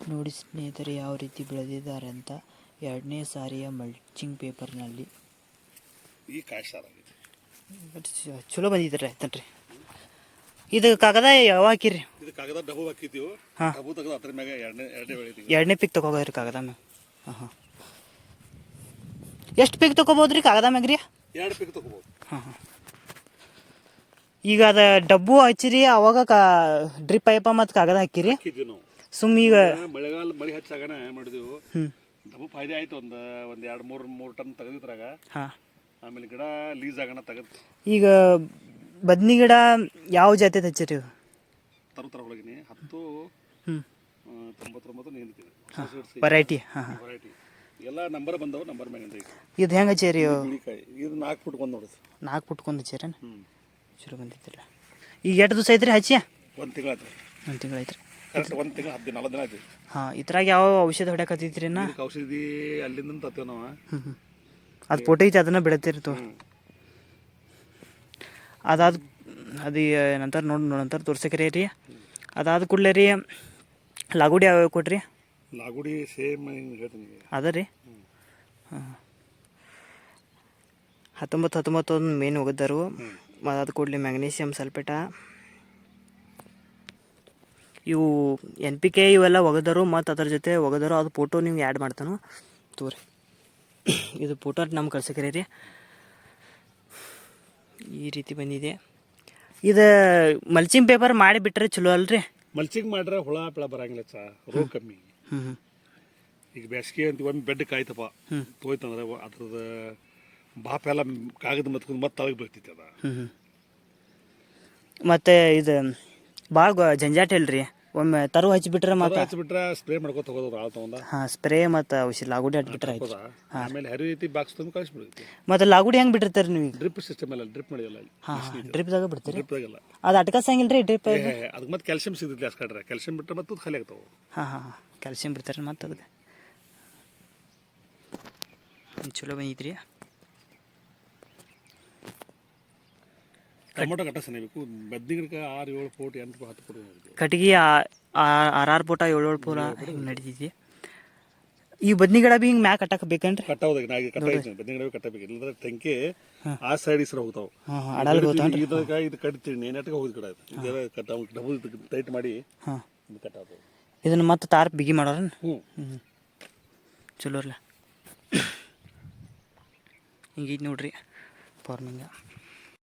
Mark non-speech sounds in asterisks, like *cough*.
ನೋಡಿ ಸ್ನೇಹಿತರೆ ಯಾವ ರೀತಿ ಬೆಳೆದಿದ್ದಾರೆ ಅಂತ ಎರಡನೇ ಸಾರಿಯ ಮಲ್ಚಿಂಗ್ ಪೇಪರ್ನಲ್ಲಿ ಈ ಚಲೋ ಬಂದಿದ್ದಾರೆ ಆಯ್ತನ್ರಿ. ಇದು ಕಾಗದ ಯಾವ ಹಾಕಿರಿ? ಇದು ಕಾಗದ ಡಬ್ಬು ಹಾಕಿದ್ದೀವಿ. ಹಾ. ಡಬ್ಬು ತೆಗೆದು ಅದ್ರ ಮ್ಯಾಗ ಎರಡನೇ ಎರಡನೇ ಬೆಳಿತೀವಿ ಎರಡನೇ ಪಿಕ್ ತಗೋಬೋದ್ರಿ ಕಾಗದ ಮ್ಯಾಮ್ ಹಾಂ ಹಾಂ ಎಷ್ಟು ಪಿಕ್ ತೊಗೋಬೋದ್ರಿ ಕಾಗದ ಮ್ಯಾಗ ರೀ? ಎರಡು ಪಿಕ್ ತಗೋಬೋದು. ಹಾಂ ಹಾಂ. ಈಗ ಅದ ಡಬ್ಬು ಹಚ್ಚಿರಿ ಅವಾಗ ಕಾ ಡ್ರಿಪ್ ಪೈಪ ಮತ್ತು ಕಾಗದ ಹಾಕಿರಿ. ಹಾಕಿದ್ವಿ ನಾವು. ಸುಮ್ ಈಗ ಮಳೆಗಾಲ ಮಳೆ ಹಚ್ಚಾಗನ ಮಾಡಿದ್ವಿ? ಡಬ್ಬು ಫಾಯ್ದೆ ಆಯ್ತು ಒಂದು ಒಂದು ಎರಡು ಮೂರು ಮೂರು ಟನ್ ತೆಗೆದಿದ್ರಾಗ. ಹಾಂ. ಆಮೇಲೆ ಗಿಡ ಲೀಸ್ ಆಗಣ ತೆಗೆದು. ಈಗ ಬದ್ನಿ ಗಿಡ ಯಾವ ಜಾತಿ ಹಚ್ಚಿರಿ ತರ ತರ ಒಳಗಿನಿ ಹತ್ತು ತೊಂಬತ್ತೊಂಬತ್ತು ನಿಂತಿದೆ ವೆರೈಟಿ ಹಾಂ. ವೆರೈಟಿ ಎಲ್ಲ ನಂಬರ್ ಬಂದವು ನಂಬರ್ ಮ್ಯಾಗಿಂದ ಇದು ಹೆಂಗೆ ಹಚ್ಚಿರಿ ಇದು ನಾಲ್ಕು ಫುಟ್ ಬಂದು ನೋಡಿದ್ರು ನಾಲ್ಕು ಪುಟ್ಕೊಂಡು ಹಚ್ಚಿರೇನು? ಹ್ಞೂ ಚಲೋ ಬಂದಿದ್ದಿಲ್ಲ ಈಗ ಎಷ್ಟು ದಿವಸ ಐತ್ರಿ ಹಚ್ಚಿ? ಒಂದು ತಿಂಗಳ ಒಂದು ತಿಂಗಳು ಐತ್ರಿ. ಕರೆಕ್ಟ್ ಒಂದು ತಿಂಗಳು ಹತ್ತು ದಿನ ನಲ್ವತ್ತು ದಿನ ಆಯ್ತು. ಹಾಂ ಇದ್ರಾಗ ಯಾವ ಔಷಧ ಹೊಡ್ಯಾಕತ್ತಿದ್ರಿ ನಾ ಇದಕ್ಕೆ ಔಷಧಿ ಅಲ್ಲಿಂದ ತತ್ತೇವೆ ನಾವು. ಅದು ಫೋಟೋ ಐತಿ ಅದನ್ನ ಬಿಡತ್ತಿರ್ತು ಅದಾದ ಅದು ನಂತರ ನೋಡಿ ನಂತರ ತೋರ್ಸಕ್ರಿ ರೀ. ಅದಾದ ಕೂಡಲೇ ರೀ ಲಾಗುಡಿ ಯಾವ ಕೊಟ್ರಿ? ಲಾಗುಡಿ ಸೇಮ್ ಹೇಳ್ತೀನಿ ಅದ ರೀ? ಹಾಂ. ಹತ್ತೊಂಬತ್ತು ಹತ್ತೊಂಬತ್ತು ಒಂದು ಮೇನ್ ಹೋಗಿದ್ದರು ಅದಾದ ಕೂಡಲೇ ಮ್ಯಾಗ್ನೀಷಿಯಮ್ ಸಲ್ಫೇಟ ಇವು ಎನ್ ಪಿ ಕೆ ಇವೆಲ್ಲ ಒಗೆದರು ಮತ್ತು ಅದ್ರ ಜೊತೆ ಒಗೆದರು ಅದು ಫೋಟೋ ನೀವು ಆ್ಯಡ್ ಮಾಡ್ತಾನು? ತೋರಿ ಇದು ಫೋಟೋ ನಮ್ಮ ಕಳ್ಸಕ್ರಿ ರೀ ಈ ರೀತಿ ಬಂದಿದೆ. ಇದು ಮಲ್ಚಿಂಗ್ ಪೇಪರ್ ಮಾಡಿಬಿಟ್ರೆ ಚಲೋ ಅಲ್ರಿ? ಮಲ್ಚಿಂಗ್ ಮಾಡ್ರೆ ಹುಳ ಹಪ್ಪಳ ಬರಂಗಿಲ್ಲ ಚಾ ರೋಗ ಕಮ್ಮಿ. ಹ್ಞೂ ಈಗ ಬೇಸಿಗೆ ಅಂತ ಒಮ್ಮೆ ಬೆಡ್ ಕಾಯ್ತಪ್ಪ. ತೋಯ್ತಂದ್ರೆ ಅದ್ರದ ಬಾಪ ಎಲ್ಲ ಕಾಗದ ಮತ್ಕೊಂಡು ಮತ್ತೆ ತಳಗೆ ಬೀಳ್ತೈತಿ ಅದ. ಮತ್ತು ಇದು ಭಾಳ ಜಂಜಾಟ ಇಲ್ರಿ? ಒಮ್ಮೆ ತರು ಹಚ್ಚಿಬಿಟ್ರೆ ಮತ್ತೆ ಹಚ್ಚಿಬಿಟ್ರೆ ಸ್ಪ್ರೇ ಮಾಡ್ಕೊತ ಹೋಗೋದು ಆಳ ತಗೊಂಡ? ಹಾಂ ಸ್ಪ್ರೇ ಮತ್ತು ಔಷಧಿ ಲಾಗುಡಿ ಹಚ್ಚಿಬಿಟ್ರೆ ಆಯ್ತು. ಆಮೇಲೆ ಹರಿ ರೀತಿ ಬಾಕ್ಸ್ ತಂದು ಬಿಡ್ತೀವಿ ಮತ್ತೆ ಲಾಗುಡಿ ಹೆಂಗೆ ಬಿಟ್ಟಿರ್ತಾರೆ ನೀವು ಡ್ರಿಪ್ ಸಿಸ್ಟಮ್ ಎಲ್ಲ ಡ್ರಿಪ್ ಮಾಡಿಲ್ಲ ಹಾಂ ಡ್ರಿಪ್ದಾಗ ಬಿಡ್ತೀರಿ? ಡ್ರಿಪ್ದಾಗೆಲ್ಲ ಅದು ಅಟ್ಕಸಂಗಿಲ್ಲ ರೀ ಡ್ರಿಪ್ ಅದಕ್ಕೆ ಮತ್ತೆ ಕ್ಯಾಲ್ಸಿಯಂ ಸಿಗುತ್ತೆ ಅಸ್ಕಡ್ರೆ ಕ್ಯಾಲ್ಸಿಯಂ ಬಿಟ್ಟರೆ ಮತ್ತೆ ಖಾಲಿ ಆಗ್ತಾವೆ. ಹಾಂ ಹಾಂ ಕ್ಯಾಲ್ಸಿಯಂ ಬಿಡ್ತಾರೆ ಮತ್ತೆ ಅದಕ್ಕೆ ಚಲೋ ಬಂದೈತ್ರಿ. ಟೊಮೊಟೊ ಕಟ್ಟ ಸನಿಬೇಕು. ಬದ್ನಿ ಗಿಡಕ್ಕೆ ಆರು ಏಳು ಫೋಟ್ ಎಂಟು ಹತ್ತು ಫೋಟ್ ಹೋಗಿದ್ವಿ ಕಟ್ಗೆ ಆರು ಆರು ಪೂಟ ಏಳು ಏಳು ಪೂರ ಹಿಂಗೆ ನಡೀತೈತಿ. ಈ ಬದ್ನಿ ಗಿಡ ಬಿ ಹಿಂಗೆ ಮ್ಯಾಗ ಕಟ್ಟಕ್ಕೆ ಬೇಕೇನ್ರಿ? ಕಟ್ಟಾವ್ದಾಗ ನಾ ಈಗ ಕಟ್ಟಾಯ್ತು ಬದ್ನಿ ಗಿಡ ಕಟ್ಟಬೇಕು. ಇಲ್ಲಂದ್ರೆ ಟೆಂಕಿ ಆ ಸೈಡ್ ಇಸ್ರ ಹೋಗ್ತಾವೆ. ಹಾಂ ಹಾಂ ಅಡಲ್ ಹೋತಾನ್ರಿ ಇದಕ್ಕೆ ಇದು ಕಟ್ತೀನಿ ನೆಟ್ಟಗೆ ಹೋಗಿದ್ ಗಿಡ ಇದೆಲ್ಲ ಕಟ್ಟ ಡಬಲ್ ಟೈಟ್ ಮಾಡಿ ಹಾಂ. ಇದು ಕಟ್ಟಾಗ್ತವೆ ಇದನ್ನು ಮತ್ತೆ ತಾರ್ ಬಿಗಿ ಮಾಡೋರ ಹ್ಞೂ ಚಲೋ ರೀ *coughs* ಹಿಂಗೈತಿ ನೋಡ್ರಿ. ಫಾರ್ಮಿಂಗ